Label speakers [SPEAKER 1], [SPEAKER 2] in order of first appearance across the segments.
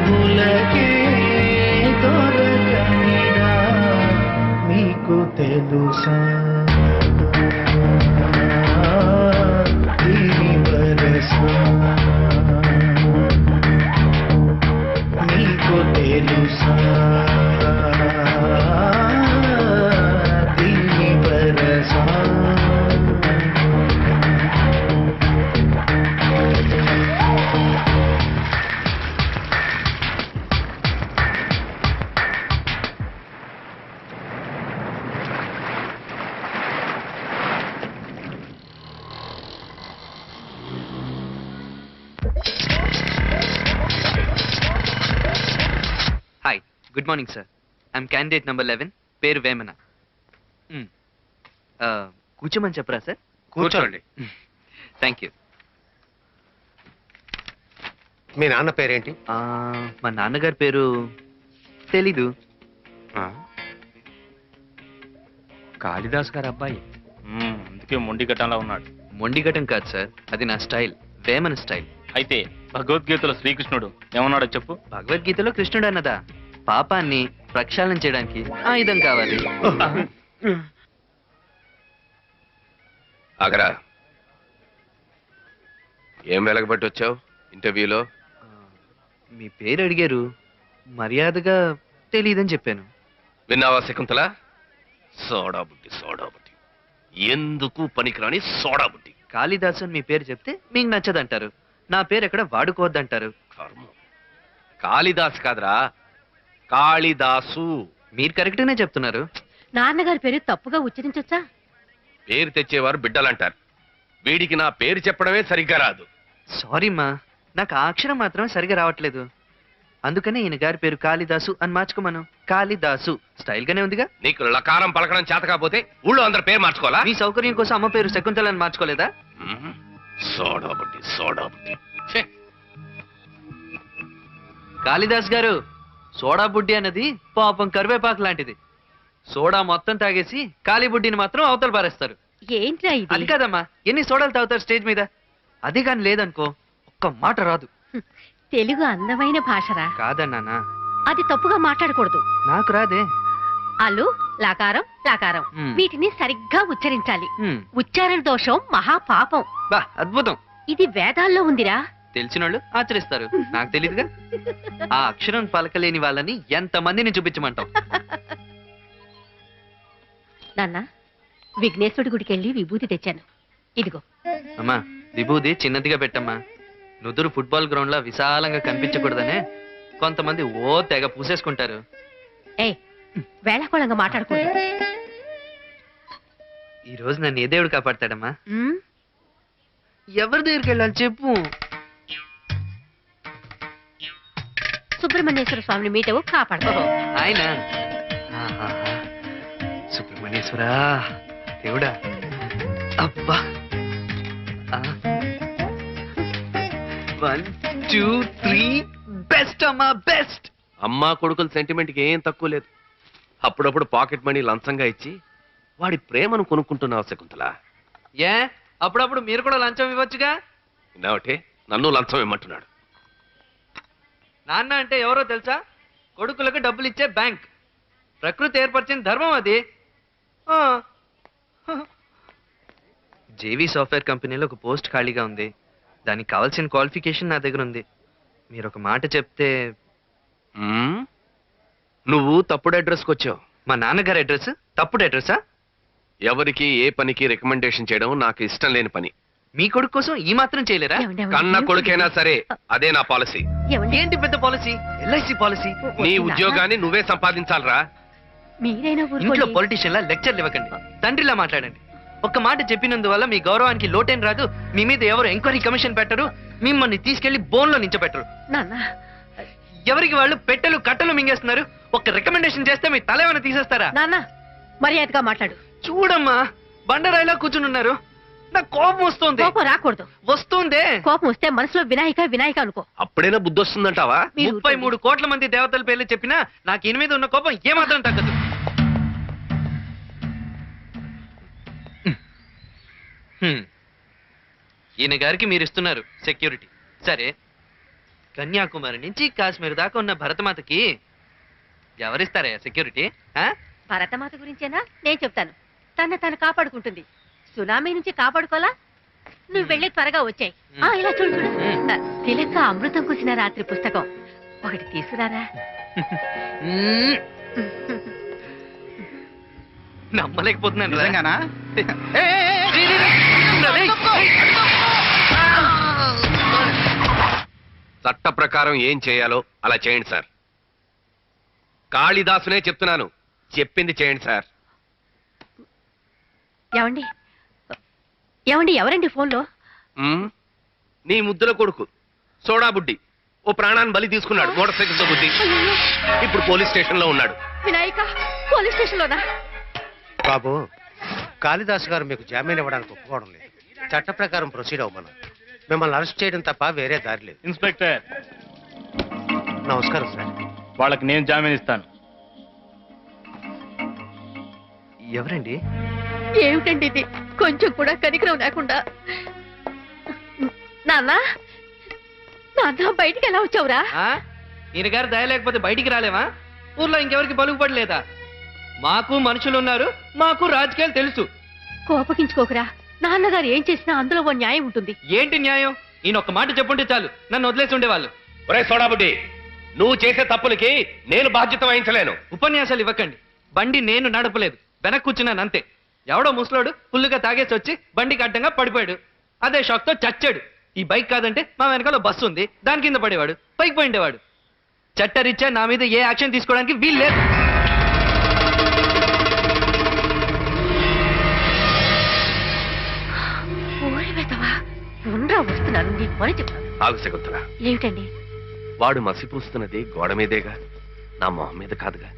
[SPEAKER 1] పెదవులకే దొరకనిదా మీకు తెలుసా? నీకు తెలుసా?
[SPEAKER 2] Good morning sir I'm candidate number eleven పేరు వేమన. ఆ, కూర్చోమని చెప్పరా సార్
[SPEAKER 3] కూర్చోండి.
[SPEAKER 2] థ్యాంక్ యూ
[SPEAKER 3] మీ నాన్న పేరేంటి?
[SPEAKER 2] మా నాన్నగారి పేరు తెలీదు.
[SPEAKER 4] కాళిదాస్ గారి అబ్బాయి. మ్మ్, అందుకే మొండి ఘటనలా ఉన్నాడు.
[SPEAKER 2] మొండిగటం కాదు సార్ అది నా స్టైల్. వేమన స్టైల్.
[SPEAKER 4] అయితే భగవద్గీతలో శ్రీకృష్ణుడు ఏమన్నాడో చెప్పు.
[SPEAKER 2] భగవద్గీతలో కృష్ణుడు అన్నదా? పాపాన్ని ప్రక్షాళన చేయడానికి ఆయుధం కావాలి.
[SPEAKER 3] ఆగరా. ఏం వెలగబట్టి వచ్చావు ఇంటర్వ్యూలో?
[SPEAKER 2] మీ పేరు అడిగారు. మర్యాదగా తెలీదని చెప్పాను.
[SPEAKER 3] విన్నావా శకుంతల? సోడా బుట్టి సోడా బుట్టి ఎందుకు పనికిరాని సోడా బుట్టి
[SPEAKER 2] కాళిదాసు అని మీ పేరు చెప్తే మీకు నచ్చదంటారు. నా పేరు ఎక్కడ వాడుకోవద్దంటారు.
[SPEAKER 3] కర్మ. కాళిదాస్ కాదురా. కాళిదాసు.
[SPEAKER 2] మీరు కరెక్ట్గానే చెప్తున్నారు.
[SPEAKER 5] నాన్నగారి పేరు తప్పుగా ఉచ్చరించొచ్చా?
[SPEAKER 3] పేరు తెచ్చేవారు బిడ్డలంటారు. వీడికి నా పేరు చెప్పడమే సరిగ్గా రాదు.
[SPEAKER 2] సారీ మా నాకు ఆ అక్షరం మాత్రమే సరిగా రావట్లేదు. అందుకనే ఈయన గారి పేరు కాళిదాసు అని మార్చుకోమను. కాళిదాసు స్టైల్ గానే ఉందిగా?
[SPEAKER 3] నీకు లకారం పలకడం చేత కాకపోతే ఊళ్ళో అందరి పేరు మార్చుకోవాలా?
[SPEAKER 2] మీ సౌకర్యం కోసం అమ్మ పేరు శకుంతల అని మార్చుకోలేదా.
[SPEAKER 3] సోడా సోడా
[SPEAKER 2] కాళిదాస్ గారు సోడా బుడ్డి అన్నది పాపం కరివేపాకు లాంటిది. సోడా మొత్తం తాగేసి కాళీ బుడ్డిని మాత్రం అవతల పారేస్తారు.
[SPEAKER 5] ఏంట్రా
[SPEAKER 2] అది
[SPEAKER 5] ఇది
[SPEAKER 2] కాదమ్మా ఎన్ని సోడాలు తాగుతారు స్టేజ్ మీద? అది కానీ లేదనుకో ఒక్క మాట రాదు.
[SPEAKER 5] తెలుగు అందమైన భాషరా?
[SPEAKER 2] కాదన్నానా
[SPEAKER 5] అది తప్పుగా మాట్లాడకూడదు.
[SPEAKER 2] నాకు రాదే.
[SPEAKER 5] అల్లు లాకారం లాకారం.
[SPEAKER 2] మ్.
[SPEAKER 5] వీటిని సరిగ్గా ఉచ్చరించాలి. ఉచ్చారణ దోషం మహాపాపం.
[SPEAKER 2] బా అద్భుతం.
[SPEAKER 5] ఇది వేదాల్లో ఉందిరా.
[SPEAKER 2] తెలిసినోళ్ళు ఆచరిస్తారు. నాకు తెలియదుగా ఆ అక్షరం పలకలేని వాళ్ళని ఎంత మందిని చూపించమంటావు?
[SPEAKER 5] నాన్న విఘ్నేశ్వరుడి గుడికి వెళ్ళి విభూతి తెచ్చాను. ఇదిగో.
[SPEAKER 2] అమ్మా విభూది చిన్నదిగా పెట్టమ్మా. నుదురు ఫుట్బాల్ గ్రౌండ్ లా విశాలంగా కనిపించకూడదనే కొంతమంది ఓ తెగ పూసేసుకుంటారు.
[SPEAKER 5] ఏ వేళాకోళంగా మాట్లాడకూడదు.
[SPEAKER 2] ఈ రోజు నన్ను ఏ దేవుడు కాపాడతాడమ్మా? ఎవరి దగ్గరికి వెళ్ళాలి చెప్పు.
[SPEAKER 5] సుబ్రహ్మణ్యేశ్వర స్వామిని మీటవు కాపాడతావు
[SPEAKER 2] ఆయన. సుబ్రహ్మణ్యేశ్వరా దేవుడా. అబ్బా. వన్ టూ త్రీ బెస్ట్ అమ్మా బెస్ట్
[SPEAKER 3] అమ్మా కొడుకుల సెంటిమెంట్కి ఏం తక్కువ లేదు. అప్పుడప్పుడు పాకెట్ మనీ లంచంగా ఇచ్చి వాడి ప్రేమను కొనుక్కుంటున్నావు శకుంతల
[SPEAKER 2] ఏ? అప్పుడప్పుడు మీరు కూడా లంచం ఇవ్వచ్చుగా?
[SPEAKER 3] విన్నావటే? నన్ను లంచం ఇమ్మంటున్నాడు
[SPEAKER 2] నాన్న అంటే ఎవరో తెలుసా? కొడుకులకు డబ్బులు ఇచ్చే బ్యాంక్. ప్రకృతి ఏర్పరిచిన ధర్మం అది. జేవీ సాఫ్ట్వేర్ కంపెనీలో ఒక పోస్ట్ ఖాళీగా ఉంది. దానికి కావాల్సిన క్వాలిఫికేషన్ నా దగ్గర ఉంది. మీరు ఒక మాట చెప్తే?
[SPEAKER 3] నువ్వు తప్పుడు అడ్రస్కి వచ్చావు.
[SPEAKER 2] మా నాన్నగారి అడ్రస్ తప్పుడు అడ్రస్సా
[SPEAKER 3] ఎవరికి ఏ పనికి రికమెండేషన్ చేయడం నాకు ఇష్టం లేని పని.
[SPEAKER 2] మీ కొడుకు కోసం ఈ మాత్రం చేయలేరా?
[SPEAKER 5] ఏమండి, ఏమండి?
[SPEAKER 3] కన్న కొడుకైనా సరే అదే నా పాలసీ.
[SPEAKER 5] ఏమండి?
[SPEAKER 2] ఏంటి పెద్ద పాలసీ? LIC policy.
[SPEAKER 3] నీ ఉద్యోగాన్ని నువ్వే సంపాదించాలరా.
[SPEAKER 5] మీరైనా
[SPEAKER 2] ఇంట్లో
[SPEAKER 5] ఊరుకోండి.
[SPEAKER 2] పొలిటీషియన్లా లెక్చర్లు ఇవ్వకండి తండ్రిలా మాట్లాడండి. ఒక్క మాట చెప్పినందువల్ల మీ గౌరవానికి లోటేం రాదు. మీ మీద ఎవరు ఎంక్వైరీ కమిషన్ పెట్టరు. మిమ్మల్ని తీసుకెళ్ళి బోన్లో నించబెట్టరు.
[SPEAKER 5] నాన్న.
[SPEAKER 2] ఎవరికి వాళ్ళు పెట్టెలు కట్టలు మింగేస్తున్నారు? ఒక్క రికమెండేషన్ చేస్తే మీ తల ఏమైనా తీసేస్తారా?
[SPEAKER 5] నాన్న మర్యాదగా మాట్లాడు.
[SPEAKER 2] చూడమ్మా బండరాయిలా కూర్చుని ఉన్నారు. నాకు కోపం వస్తుంది.
[SPEAKER 5] కోపం రాకూడదు.
[SPEAKER 2] వస్తుందే.
[SPEAKER 5] కోపం వస్తే మనసులో వినాయక వినాయక అనుకో.
[SPEAKER 3] అప్పుడైనా బుద్ధి వస్తుందంటావా
[SPEAKER 5] మీరు
[SPEAKER 2] ముప్పై. మూడు కోట్ల మంది దేవతల పేర్లు చెప్పినా నాకు ఈయన మీద ఉన్న కోపం ఏమాత్రం తగ్గదు. హ్మ్. ఈయన గారికి మీరు ఇస్తున్నారు సెక్యూరిటీ. సరే. కన్యాకుమారి నుంచి కాశ్మీర్ దాకా ఉన్న భరతమాతకి ఎవరిస్తారయ్యా సెక్యూరిటీ? ఆ?
[SPEAKER 5] భరతమాత గురించేనా? నేను చెప్తాను. తన తను కాపాడుకుంటుంది. సునామీ నుంచి కాపాడుకోలా నువ్వు వెళ్ళి త్వరగా వచ్చాయి ఆ ఇలా చూడు చూడు తిలక అమృతం కుసిన రాత్రి పుస్తకం ఒకటి తీసుకురారా.
[SPEAKER 2] నమ్మలేకపోతున్నాను.
[SPEAKER 6] నిజంగానా.
[SPEAKER 3] చట్ట ప్రకారం ఏం చేయాలో అలా చేయండి సార్ కాళిదాసునే చెప్తున్నాను చెప్పింది చేయండి సార్
[SPEAKER 5] ఏమండి ఏమండి ఎవరండి ఫోన్లో?
[SPEAKER 3] నీ ముద్దుల కొడుకు సోడా బుడ్డి ఓ ప్రాణాన్ని బలి తీసుకున్నాడు మోటార్ సైకిల్తో బుద్ధి ఇప్పుడు పోలీస్ స్టేషన్లో ఉన్నాడు.
[SPEAKER 5] వినాయక పోలీస్ స్టేషన్ లోనా
[SPEAKER 6] బాబు కాళిదాస్ గారు మీకు జామీన్ ఇవ్వడానికి ఒప్పుకోవడం లేదు. చట్ట ప్రకారం ప్రొసీడ్ అవ్వమను మిమ్మల్ని అరెస్ట్ చేయడం తప్ప వేరే దారి లేదు.
[SPEAKER 4] ఇన్స్పెక్టర్.
[SPEAKER 6] నమస్కారం సార్.
[SPEAKER 4] వాళ్ళకి నేను జామీన్ ఇస్తాను.
[SPEAKER 2] ఎవరండి?
[SPEAKER 5] ఏమిటండి ఇది? కొంచెం కూడా కనికరం లేకుండా. నాన్న నాన్న బయటికి ఎలా వచ్చావురా?
[SPEAKER 2] ఆ? ఈయన గారు దయ లేకపోతే బయటికి రాలేమా? ఊర్లో ఇంకెవరికి పలుకుపడలేదా మాకు మనుషులు ఉన్నారు మాకు రాజకీయాలు తెలుసు.
[SPEAKER 5] కోపగించుకోకురా. నాన్నగారు ఏం చేసినా అందులో ఓ న్యాయం ఉంటుంది.
[SPEAKER 2] ఏంటి న్యాయం? ఈయన ఒక్క మాట చెప్పుంటే చాలు. నన్ను వదిలేసి ఉండేవాళ్ళు.
[SPEAKER 3] ఒరే సోడా బుడ్డి నువ్వు చేసే తప్పులకి నేను బాధ్యత వహించలేను.
[SPEAKER 2] ఉపన్యాసాలు ఇవ్వకండి. బండి నేను నడపలేదు. వెనక్కి కూర్చున్నాను అంతే. ఎవడో ముసలోడు ఫుల్లుగా తాగేసి వచ్చి బండికి అడ్డంగా పడిపోయాడు. అదే షాక్తో చచ్చాడు. ఈ బైక్ కాదంటే మా వెనకాల బస్సు ఉంది. దాని కింద పడేవాడు. పైకి పోయిండేవాడు. చట్టరీత్యా నా మీద ఏ యాక్షన్ తీసుకోవడానికి వీలు లేదు.
[SPEAKER 5] ఓరి వెతవా ఉండ్రా వస్తున్నాను నీ పని చెప్తాను.
[SPEAKER 3] ఆగు శకుంతల.
[SPEAKER 5] ఏమిటండి?
[SPEAKER 3] వాడు మసిపూస్తున్నది గోడ మీదేగా. నా మొహం మీద కాదుగా.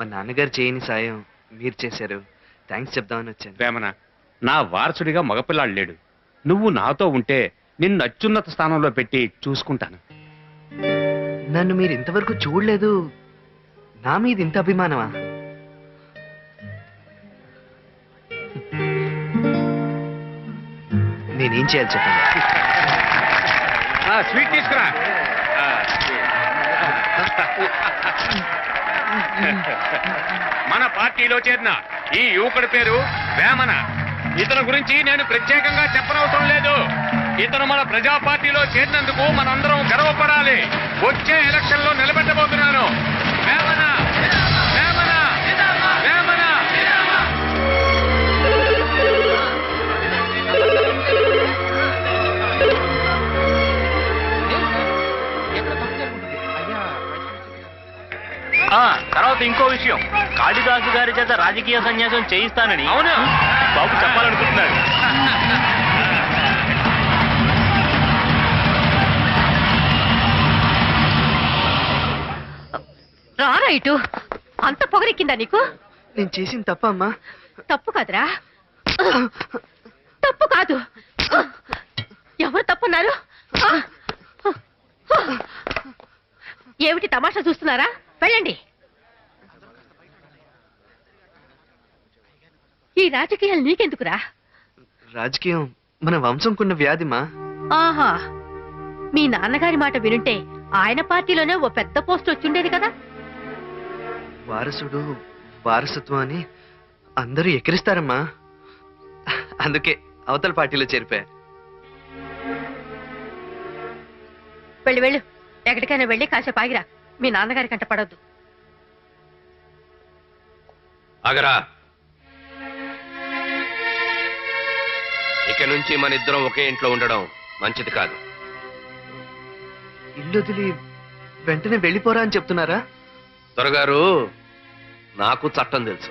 [SPEAKER 2] మా నాన్నగారు చేయని సాయం మీరు చేశారు. థ్యాంక్స్ చెప్దామని వచ్చాను.
[SPEAKER 7] వేమన నా వారసుడిగా మగపిల్లాడు లేడు. నువ్వు నాతో ఉంటే నిన్ను అత్యున్నత స్థానంలో పెట్టి చూసుకుంటాను.
[SPEAKER 2] నన్ను మీరు ఇంతవరకు చూడలేదు. నా మీద ఇంత అభిమానమా? నేనేం చేయాలి చెప్పండి?
[SPEAKER 7] స్వీట్ తీసుకురా. మన పార్టీలో చేరిన ఈ యువకుడి పేరు వేమన. ఇతని గురించి నేను ప్రత్యేకంగా చెప్పనవసరం లేదు. ఇతను మన ప్రజా పార్టీలో చేరినందుకు మనందరం గర్వపడాలి. వచ్చే ఎలక్షన్లో నిలబెట్టబోతున్నాను.
[SPEAKER 4] ఆ, తర్వాత ఇంకో విషయం. కాళిదాసు గారి చేత రాజకీయ సన్యాసం చేయిస్తానని
[SPEAKER 7] అవును?
[SPEAKER 4] బాబు చెప్పాలనుకుంటున్నాడు.
[SPEAKER 5] రారా ఇటు? అంత పొగరెక్కిందా నీకు?
[SPEAKER 2] నేను చేసిన తప్ప అమ్మా.
[SPEAKER 5] తప్పు కాదురా. తప్పు కాదు. ఎవరు తప్పున్నారు? ఏమిటి తమాషా చూస్తున్నారా? వెళ్ళండి ఈ రాజకీయాలు నీకెందుకురా?
[SPEAKER 2] రాజకీయం మన వంశంకున్న వ్యాధిమా?
[SPEAKER 5] ఆహా. మీ నాన్నగారి మాట వినుంటే ఆయన పార్టీలోనే ఓ పెద్ద పోస్ట్ వచ్చిండేది కదా?
[SPEAKER 2] వారసుడు వారసత్వం అని అందరూ ఎక్కిరిస్తారమ్మా. అందుకే అవతల పార్టీలో చేరిపా
[SPEAKER 5] వెళ్ళి వెళ్ళు. ఎక్కడికైనా వెళ్ళి కాసేపు ఆగిరా. మీ నాన్నగారి కంట పడొద్దు.
[SPEAKER 3] ఆగరా. ఇక నుంచి మన ఇద్దరం ఒకే ఇంట్లో ఉండడం మంచిది కాదు.
[SPEAKER 2] ఇల్లు వదిలి వెంటనే వెళ్ళిపోరా అని చెప్తున్నారా?
[SPEAKER 3] దొరగారు నాకు చట్టం తెలుసు.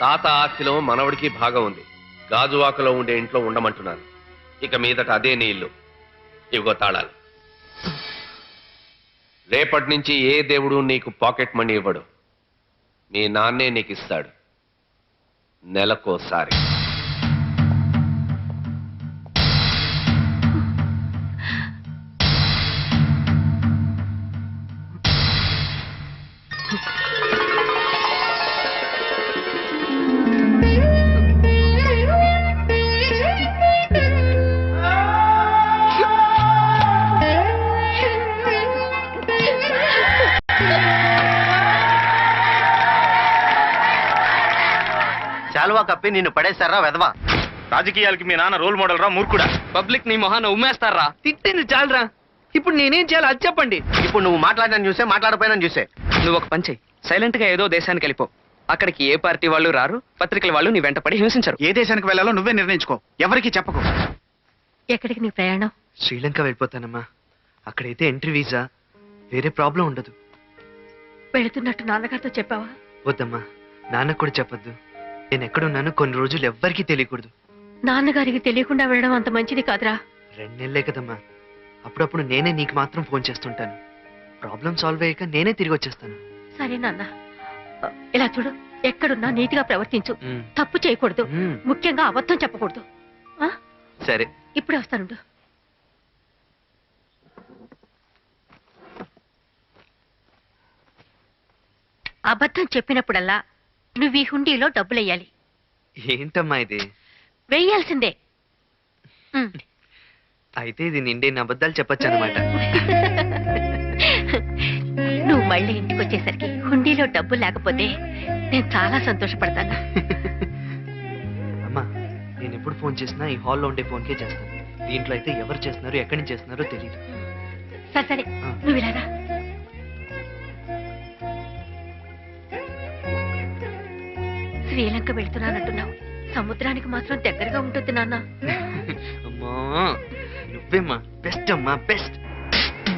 [SPEAKER 3] తాత ఆస్తిలో మనవడికి భాగం ఉంది. గాజువాకలో ఉండే ఇంట్లో ఉండమంటున్నాను. ఇక మీదట అదే నీ ఇల్లు. ఇవిగో తాళాలు. రేపటి నుంచి ఏ దేవుడు నీకు పాకెట్ మనీ ఇవ్వడు. మీ నాన్నే నీకు ఇస్తాడు నెలకోసారి.
[SPEAKER 4] చాలువా కప్పి నిన్ను పడేశారా వెదవా రాజకీయాలకి మీ నాన్న రోల్ మోడల్ రా మూర్ఖుడా.
[SPEAKER 2] పబ్లిక్ నీ మొహాన ఉమ్మేస్తారా? తిట్టింది చాలరా. ఇప్పుడు నేనేం చేయాలి అది చెప్పండి.
[SPEAKER 4] ఇప్పుడు నువ్వు మాట్లాడిన చూసే మాట్లాడపోయినా చూసే.
[SPEAKER 2] నువ్వు ఒక చెయ్యి. సైలెంట్గా ఏదో దేశానికి వెళ్ళిపో. అక్కడికి ఏ పార్టీ వాళ్ళు రారు పత్రికల వాళ్ళు నీ వెంటపడి హింసించరు.
[SPEAKER 8] ఏ దేశానికి వెళ్ళాలో నువ్వే నిర్ణయించుకో. ఎవరికి చెప్పకు.
[SPEAKER 5] ఎక్కడికి నీ ప్రయాణం?
[SPEAKER 2] శ్రీలంక వెళ్ళిపోతానమ్మా. అక్కడైతే ఎంట్రీ వీసా. వేరే ప్రాబ్లం ఉండదు.
[SPEAKER 5] వెళుతున్నట్టు నాన్నగారితో చెప్పావా?
[SPEAKER 2] వద్దమ్మా. నాన్నకు కూడా చెప్పొద్దు. నేను ఎక్కడున్నాను కొన్ని రోజులు ఎవ్వరికీ తెలియకూడదు.
[SPEAKER 5] నాన్నగారికి తెలియకుండా వెళ్ళడం అంత మంచిది కాదురా.
[SPEAKER 2] రెండు నెలలే కదమ్మా. అప్పుడప్పుడు నేనే నీకు మాత్రం ఫోన్ చేస్తుంటాను. ప్రాబ్లం సాల్వ్ అయ్యాక నేనే తిరిగి వచ్చేస్తాను.
[SPEAKER 5] సరే నాన్న. ఇలా చూడు ఎక్కడున్నా నీతిగా ప్రవర్తించు. తప్పు చేయకూడదు. ముఖ్యంగా అబద్ధం చెప్పకూడదు. ఆ?
[SPEAKER 2] సరే.
[SPEAKER 5] ఇప్పుడే వస్తానుండు అబద్ధం చెప్పినప్పుడల్లా నువ్వు ఈ హుండీలో డబ్బులెయ్యాలి.
[SPEAKER 2] ఏంటమ్మా ఇది?
[SPEAKER 5] వెయ్యాల్సిందే. ఉమ్.
[SPEAKER 2] అయితే ఇది నిండే అబద్ధాలు చెప్పొచ్చు అనమాట
[SPEAKER 5] నువ్వు మళ్ళీ ఇంటికి వచ్చేసరికి హుండీలో డబ్బు లేకపోతే నేను చాలా సంతోషపడతాను.
[SPEAKER 2] అమ్మా నేను ఎప్పుడు ఫోన్ చేసినా ఈ హాల్లో ఉండే ఫోన్కే చేస్తాను. దీంట్లో అయితే ఎవరు చేస్తున్నారు ఎక్కడి నుంచి చేస్తున్నారో తెలియదు
[SPEAKER 5] సరే సరే. నువ్వు ఇలా రా. శ్రీలంక వెళ్తున్నానంటున్నావు. సముద్రానికి మాత్రం దగ్గరగా ఉంటుంది నాన్న.
[SPEAKER 2] అమ్మా నువ్వేమ్మా బెస్ట్ అమ్మా బెస్ట్